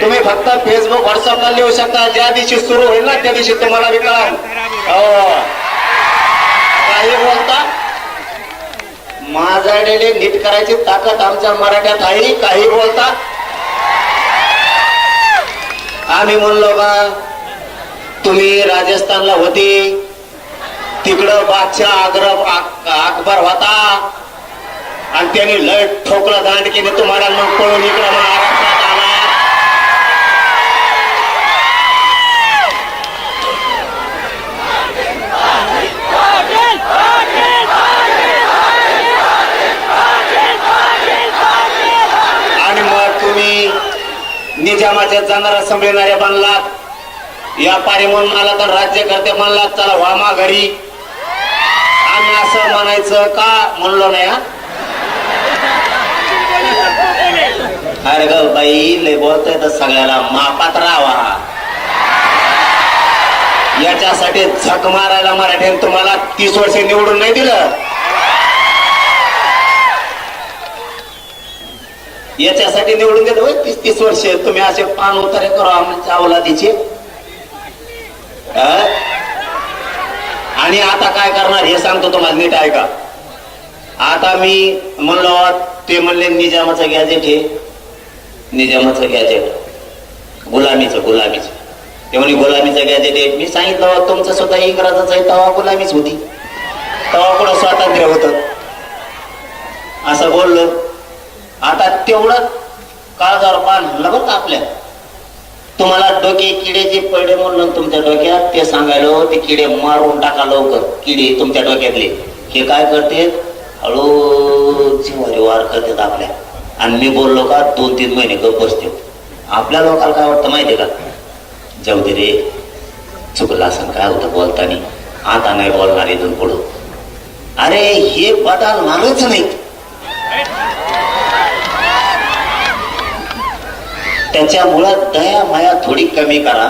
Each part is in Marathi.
तुम्ही फक्त फेसबुक व्हॉट्सअपला लिहू शकता. ज्या दिवशी सुरू होईल ना त्या दिवशी तुम्हाला बी कळाल हो. काही बोलता? माझा डेले नीट करायची ताकद आमच्या मराठ्यात आहे. काही बोलता? आम्ही म्हणलो का तुम्ही राजस्थानला होती. तिकडं बादशाह आग्र अक- अकबर होता. आणि त्यांनी लय ठोकलं दांडकीने तुम्हाला मग पळून इकडं महाराष्ट्रात आला आणि मग तुम्ही निजामाच्या जाणारा संभळणाऱ्या बनलात व्यापारी म्हणून आला तर राज्यकर्ते म्हणलात चला वामा घरी. आम्ही असं म्हणायचं का? म्हणलो नाही हा? अरे ग बाई लय बोलतोय तर सगळ्याला. मापात राहा याच्यासाठी झक मारायला मराठ्याने तुम्हाला तीस वर्ष निवडून नाही दिलं. याच्यासाठी निवडून देतो तीस तीस वर्ष. तुम्ही असे पान उतारे करू आमच्या अवलादीचे आणि आता काय करणार हे सांगतो तुम्हाला नीट ऐका. आता मी म्हणलो ते म्हणले निजामाचं गॅजेट हे. निजामाचं गॅजेट गुलामीचं गुलामीचं. ते म्हणे गुलामीचं गॅजेट आहे मी सांगितलं तुमचं स्वतः इंग्रजाचं आहे तवा गुलामीच होती. तवा कुठं स्वातंत्र्य होतं? असं बोललो. आता तेवढं काळजावर पान म्हणलं बरं का आपल्या. तुम्हाला डोके किडे जे पडले म्हणून तुमच्या डोक्यात ते सांगायलो हो, ते किडे मारून टाका लवकर किडे तुमच्या डोक्यातले. हे काय करते? हळू जिवारी वार करतात आपल्या. आणि मी बोललो का दोन तीन महिने गप बसते. आपल्या लोकांना काय वाटतं माहितीये का? जाऊ दे रे. चुकला असं काय होतं बोलतानी? आता नाही बोलणार इथून पुढं. अरे हे बदलणारच नाही. त्याच्यामुळं दया माया थोडी कमी करा.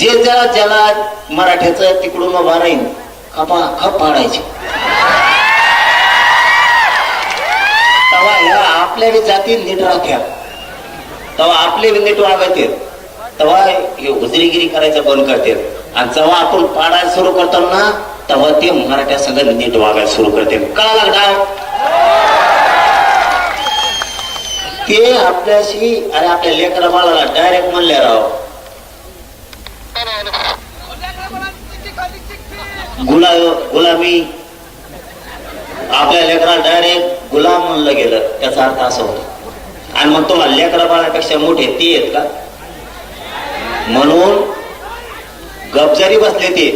जे ज्या ज्याला मराठ्याचं तिकडून उभा राहील खपा खप पाडायचे. तेव्हा ह्या आपल्या बी जाती नीट राख्या. तेव्हा आपले बी नीट वागवते तेव्हा हे उजरीगिरी करायचं बंद करते. आणि जेव्हा आपण पाडायला सुरू करतो ना तेव्हा ते मराठ्या सगळं नीट वागायला सुरू करते. कळा का? ते आपल्याशी अरे आपल्या लेकरा बाळाला डायरेक्ट म्हणले राव. गुला गुलामी. आपल्या लेकराला डायरेक्ट गुलाम म्हणलं गेलं. त्याचा अर्थ असा होतो. आणि मग तुम्हाला लेकरा बाळापेक्षा मोठे ते आहेत का? म्हणून गपजारी बसले ते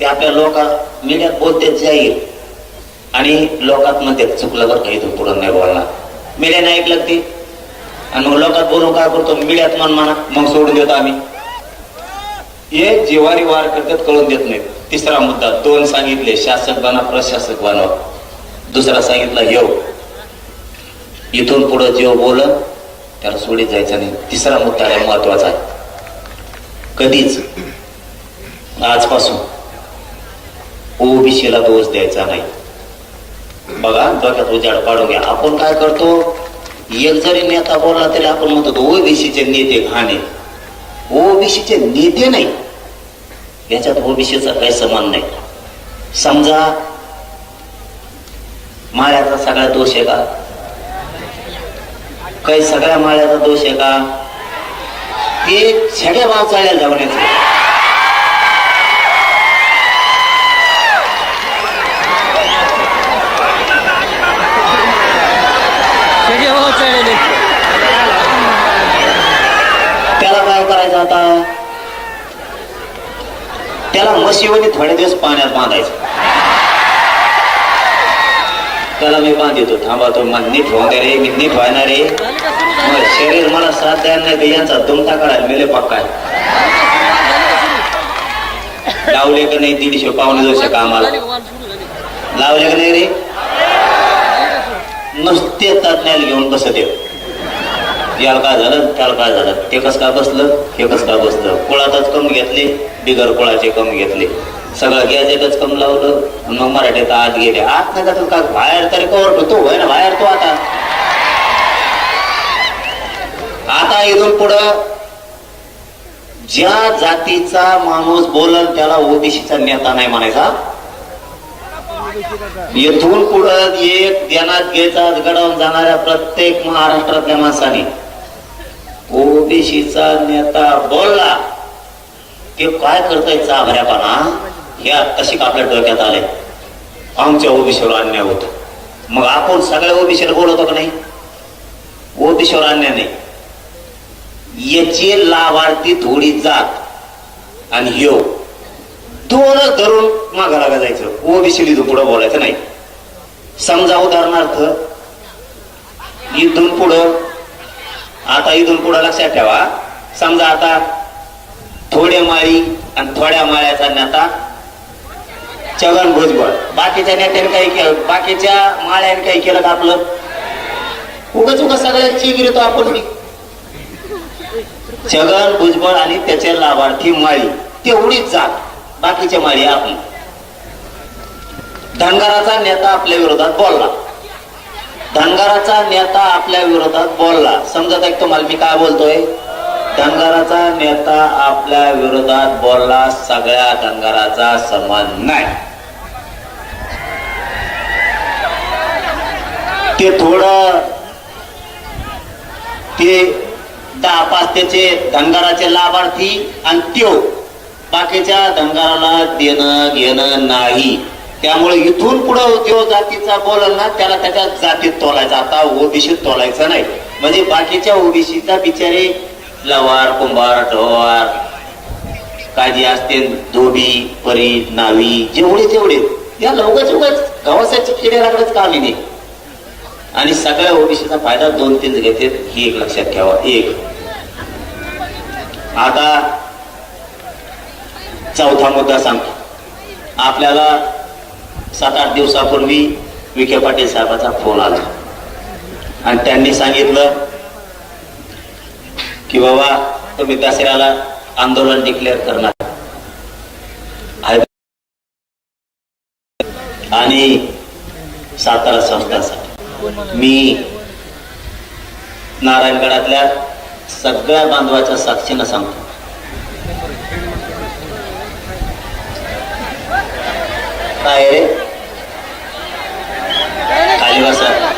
ते आपल्या लोका मीडियात बोलते जाईल. आणि लोकात मध्ये चुकलं बरं काही इथून पुढं नाही बोलणार. मीडियाने ऐकलं ते? आणि मग लोकात बोलून काय करतो? मीडियात मन म्हणा मग सोडून देतो आम्ही. हे जिवारी वार करतात कळून देत नाहीत. तिसरा मुद्दा दोन सांगितले शासक बना प्रशासक बनवा दुसरा सांगितला येऊ इथून पुढे जेव बोल त्याला सोडीत जायचं नाही. तिसरा मुद्दा आहे महत्त्वाचा आहे. कधीच आजपासून ओबीसीला दोष द्यायचा नाही. बघा डोक्यात उजाड पाडून घ्या. आपण काय करतो? एक जरी नेता बोलला तरी आपण म्हणतो ओबीसीचे नेते घाणे. ओबीसीचे नेते नाही. याच्यात ओबीसीचा काही समान नाही. समजा माळ्याचा सगळा दोष आहे का? काही सगळ्या माळ्याचा दोष आहे का? ते सगळ्या भाव चालेल धावण्याचे सगळे भाव चढले त्याला काय करायचं आता? त्याला मशिवनी थोडे दिवस पाण्यात बांधायचं. त्याला मी बांधितो. थांबा तो मग नीट होणार रे मी नीट व्हायना रे. मग शरीर मला साथ द्यायला नाही तर यांचा तुमचा काढायला मेले पक्का. लावले का नाही दीडशे पावणे दोनशे कामाला लावले का नाही रे? नुसते तज्ञाला घेऊन बसत येत याला काय झालं? त्याला काय झालं? ते कस का बसलं? हे कस का बसलं? कुळातच कम घेतले बिगर कुळाचे कम घेतले. सगळं गॅजेटच कम लावलं. मग मराठीत आत गेले. आत नाही का का बाहेर तरी कवर तो होय ना बाहेर तो आता. आता इथून पुढं ज्या जातीचा माणूस बोलल त्याला ओबीसीचा नेता नाही म्हणायचा. येथून पुढं एक ध्यानात घ्यायचा घडवून जाणाऱ्या प्रत्येक महाराष्ट्रातल्या माणसाने ओबीसीचा नेता बोलला ते काय करताय चाभऱ्यापणा? हे तशी आपल्या डोक्यात आले आमच्या ओबीसीवर अन्याय होतो. मग आपण सगळ्या ओबीसीला बोलवतो का नाही? ओबीसीवर अन्याय नाही. याची लाभार्थी थोडी जात आणि यो. दोन धरून मागा लागा जायचं. ओबीसी पुढं बोलायचं नाही. समजा उदाहरणार्थ इथून पुढं आता इथून पुढं लक्षात ठेवा. समजा आता थोड्या माळी आणि थोड्या माळ्याचा नेता छगन भुजबळ. बाकीच्या नेत्याने काही केलं बाकीच्या माळ्याने काही केलं का आपलं? उगच उगा सगळ्यांची गिरतो आपण. छगन भुजबळ आणि त्याचे लाभार्थी माळी. तेवढीच जात. बाकीच्या माळी आपण. धनगराचा नेता आपल्या विरोधात बोलला. धनगराचा नेता आपल्या विरोधात बोलला. समजत आहे तुम्हाला मी काय बोलतोय? धनगराचा नेता आपल्या विरोधात बोलला. सगळ्या धनगराचा समान नाही. ते थोडं ते दहा पाच त्याचे धनगराचे लाभार्थी आणि त्यो बाकीच्या धनगराला देणं घेणं नाही. त्यामुळे इथून पुढं जो जातीचा बोलल ना त्याला त्याच्या जातीत तोलायचा. आता ओबीसीत तोलायचं नाही. म्हणजे बाकीच्या ओबीसीचा बिचारे लवार कुंभार ढोवार काजी असते धोबी परी नावी जेवढे तेवढे या लवकरच उगाच गव्हासाच्या किडे लागणंच कामी नाही? आणि सगळ्या ओबीसीचा फायदा दोन तीन घेते ही एक लक्षात ठेवा. एक. आता चौथा मुद्दा सांगतो. आपल्याला सात आठ दिवसापूर्वी विखे पाटील साहेबाचा फोन आला. आणि त्यांनी सांगितलं की बाबा तुम्ही दसऱ्याला आंदोलन डिक्लेअर करणार. आणि सातारा संस्थांसाठी. मी नारायणगडातल्या सगळ्या बांधवाच्या साक्षीनं सांगतो. काय रे? Ahí.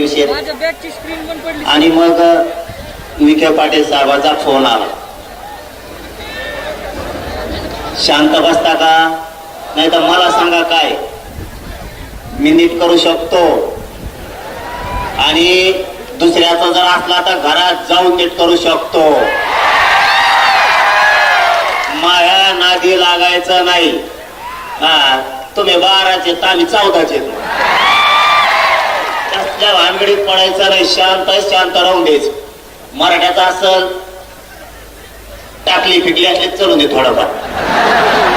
महत्त्वाचे विषय आणि मग विखे पाटील साहेबाचा फोन आला. शांत बसता का? नाही तर मला सांगा काय? मी नीट करू शकतो. आणि दुसऱ्याचा जर असला तर घरात जाऊन नीट करू शकतो. माया नादी लागायचं नाही. हा तुम्ही बाराचे आम्ही चौदाचे त्या भानगडीत पडायचं नाही शांत शांत राहून द्यायचं. मराठ्याचा असल टाकली फिकली असली चलून दे थोडंफार.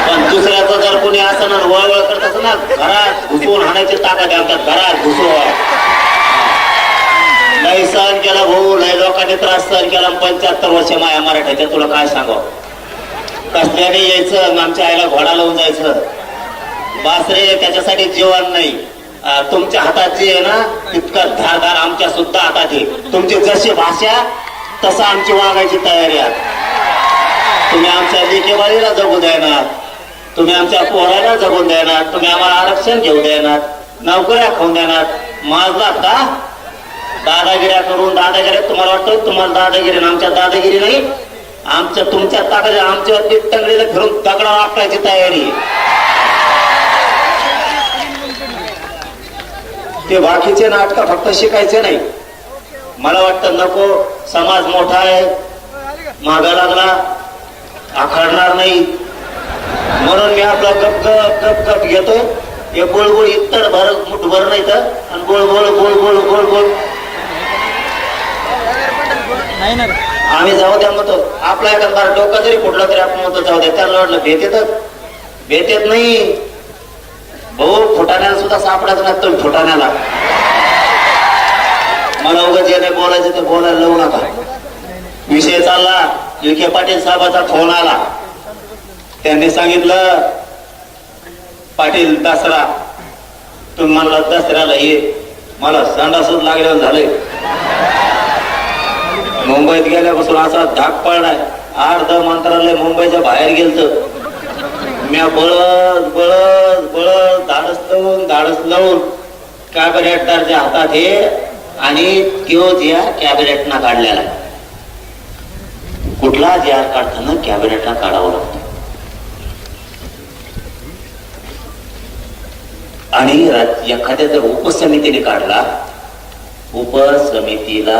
पण दुसऱ्याचं जर कोणी असं ना वळवळ करत असं ना घरात घुसवून हाणायची ताकद आहे आमच्या घरात घुसवा नाही सहन केला भाऊ नाही लोकांनी त्रास सहन केला पंच्याहत्तर वर्ष माया मराठ्याच्या. तुला काय सांगाव? कसल्याने यायचं आमच्या आईला घोडा लावून जायचं. बासरे त्याच्यासाठी जेवण नाही. तुमच्या हातात जे आहे ना तितकं धारदार आमच्या सुद्धा हातात आहे तुमची जशी भाषा तसं आमची वागायची तयारी आहे. तुम्ही आमच्या लेखेबाळीला जगू देणार. तुम्ही आमच्या पोहराला जगून देणार. तुम्ही आम्हाला आरक्षण घेऊ देणार. नोकऱ्या खाऊन देणार. माझला का दादागिऱ्या करून दादागिऱ्या तुम्हाला वाटतं तुम्हाला दादागिरी आमच्या दादागिरी नाही? आमच्या तुमच्या ताकद आमच्या टंगडीला फिरून दगडा वापरायची तयारी. ते बाकीचे नाटक फक्त शिकायचे नाही. मला वाटतं नको समाज मोठा आहे मागा लागला आखडणार नाही. म्हणून मी आपला गप गप गप गप घेतोय हे गोळगोळ इतर भर मुठभर नाही तर आणि गोळ गोळ गोळ गोळ गोळ गोळ नाही ना रे. आम्ही जाऊ द्या म्हणतो. आपला एखादा डोकं जरी फुटलं तरी आपण म्हणतो जाऊ द्या. त्याला वाटलं भेट येतात भेट येत नाही. भाऊ फुटाण्याला सुद्धा सापडायचं नाही तुम्ही फुटाण्याला. मला उगाच जे नाही बोलायचं ते बोलायला लावू नका. विषय चालला विखे पाटील साहेबाचा फोन आला. त्यांनी सांगितलं पाटील दसरा. तुम्ही म्हणला दसऱ्याला ये. मला संडासच लागल्यावर झालंय. मुंबईत गेल्यापासून असा धाक पडलाय अर्ध मंत्रालय मुंबईच्या बाहेर गेलत. म्या बळद बळद बळद धाडस लावून धाडस लावून कॅबिनेटदारच्या हातात हे आणि त्यो जिया कॅबिनेटना काढलेला कुठला जी आर काढताना कॅबिनेटला काढावं लागतं? आणि एखाद्या जर उपसमितीने काढला उपसमितीला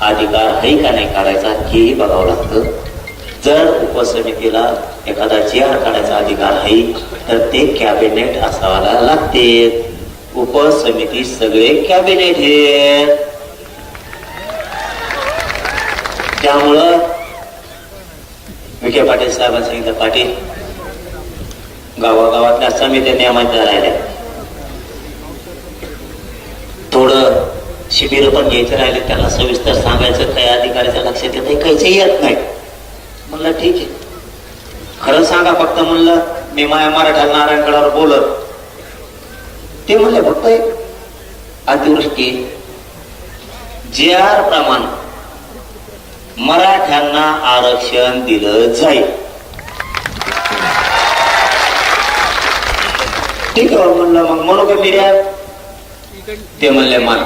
अधिकार आहे का नाही काढायचा हेही बघावं लागतं. जर उपसमितीला एखादा जी आर काढायचा अधिकार आहे तर ते कॅबिनेट असावायला लागते उपसमिती सगळे कॅबिनेट हे त्यामुळं विखे पाटील साहेबांनी सांगितलं पाटील गावागावातल्या समित्या नियमाच्या राहिल्या. थोडं शिबिर पण घ्यायचं राहिले त्याला सविस्तर सांगायचं काही अधिकाऱ्याच्या लक्षात येत नाही काहीच येत नाही. म्हणलं ठीक आहे. खरं सांगा फक्त म्हणलं मी माया मराठा नारायणगडावर बोलत. ते म्हणले फक्त एक अतिवृष्टी जे आर प्रमाण मराठ्यांना आरक्षण दिलं जाईल. ठीक आहे म्हणलं मग म्हणू का निर्यात? ते म्हणले मान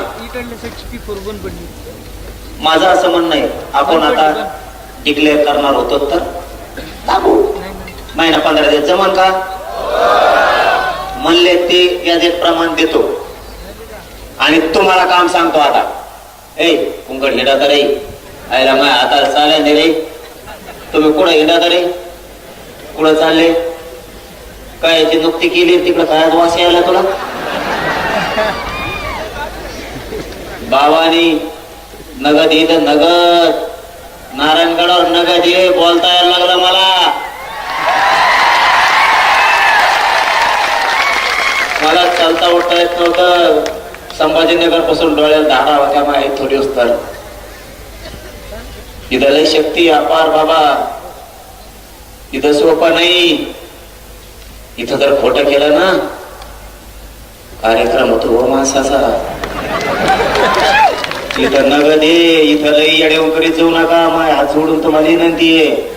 माझं असं म्हणणं आहे. आपण आता डिक्लेअर करणार होतो तर? टाकू महिना पंधरा दिवस जमन का? म्हणले ते गॅजेट प्रमाण देतो. आणि तुम्हाला काम सांगतो आता. ए कुंकड हिंडा तर. रे आयला माय आता चालेल नाही रे. तुम्ही कुठं हिंडा तर? रे कुठं चालले? काय याची नुकती केली तिकडं काय वास यायला तुला? बाबानी नगद इथं नगद. नारायणगडावर नगद ये बोलता यायला लागलं मला. मला चालता उठता येत नव्हतं. संभाजीनगरपासून डोळ्यात धारा होत्या माहीत थोडी तर इथं लय शक्ती अपार बाबा. इथं सोपा नाही. इथं जर खोट केलं ना कार्यक्रम होतो हो माणसाचा. इथं नगद ये इथं लई येड्यावर करीत जाऊ नका माय हात सोडून तुम्हाला विनंती आहे.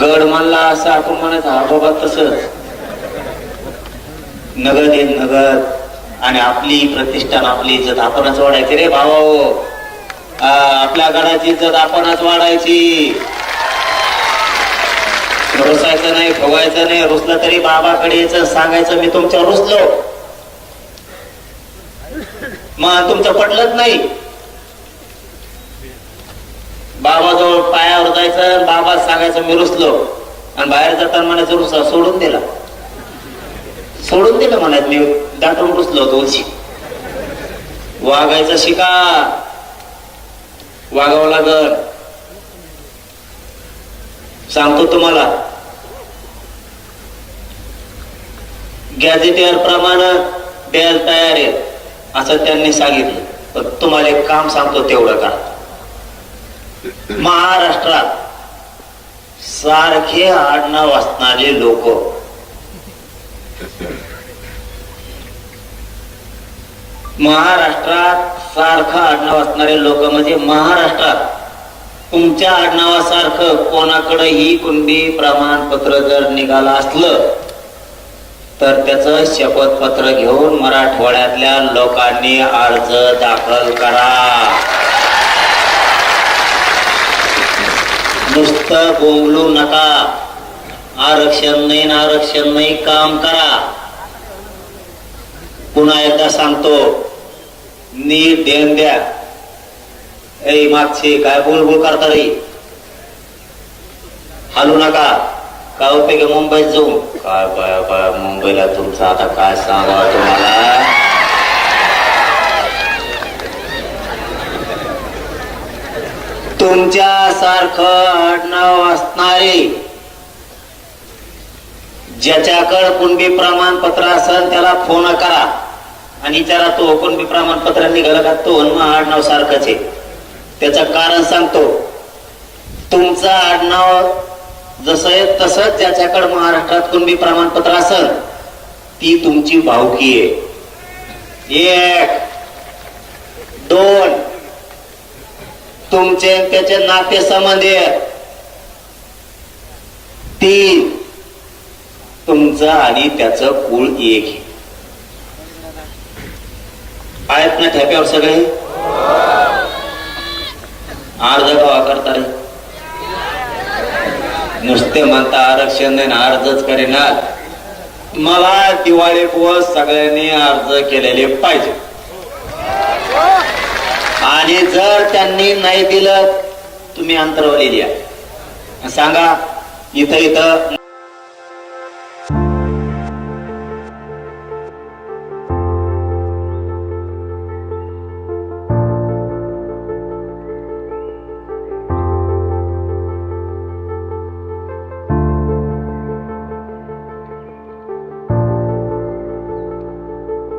गड मानला असं आपण म्हणत हा बाबा तसंच नगद येईल नगद आणि आपली प्रतिष्ठान आपली इज्जत आपणच वाढायची रे भाऊ. आपल्या गडाची इज्जत आपणच वाढायची. रुसायचं नाही फवायचं नाही रुसलं तरी बाबाकडे यायचं सांगायचं मी तुमच्यावर रुसलो. मग तुमचं पटलंच नाही. बाबाजवळ पायावर जायचं बाबा सांगायचं मी रुसलो. आणि बाहेर जाताना म्हणायचं रुसा सोडून दिला. सोडून दिलं म्हणायचं मी दाटून पुसलो होतो उलशी. वागायचं शिका वागावं लागल सांगतो तुम्हाला. गॅझेटियर प्रमाणे द्यायला तयार आहे असं त्यांनी सांगितलं. पण तुम्हाला एक काम सांगतो तेवढं का? महाराष्ट्रात सारखे आडनाव असणारे लोक महाराष्ट्रात सारखं आडनाव असणारे लोक म्हणजे महाराष्ट्रात. तुमच्या आडनावासारखं कोणाकडेही कुंडी प्रमाणपत्र जर निघालं असलं तर त्याचं शपथपत्र घेऊन मराठवाड्यातल्या लोकांनी अर्ज दाखल करा. नुसतं बोंबलू नका. आरक्षण नाही आरक्षण नाही काम करा. पुन्हा एकदा सांगतो नीट देण द्या ए मागचे काय बोलबोल करता रे? हालू नका. काय उपयोग आहे मुंबईत जाऊ काय बाय बाय मुंबईला तुमचं आता काय सांगा तुम्हाला? तुमच्या सारखं आडनाव असणारे ज्याच्याकडे कुणबी प्रमाणपत्र असेल त्याला फोन करा. आणि विचारा तो कुणबी प्रमाणपत्र निघालं का तो आणि मग आडनाव सारखंच आहे. त्याचं कारण सांगतो. तुमचं आडनाव जसं आहे तसंच ज्याच्याकडे महाराष्ट्रात कुणबी प्रमाणपत्र असल ती तुमची भावकी आहे. एक दोन तुमचे त्याचे नाते संबंध तीन तुमचं आणि त्याचं कुळ एक आहे. आहेत ना ठेप्यावर सगळे? अर्ज कवा करता रे? नुसते म्हणता आरक्षण नाही ना अर्जच करेना मला दिवाळी पोस सगळ्यांनी अर्ज केलेले पाहिजे. आणि जर त्यांनी नाही दिलं तुम्ही अंतरवली द्या सांगा इथं इथं.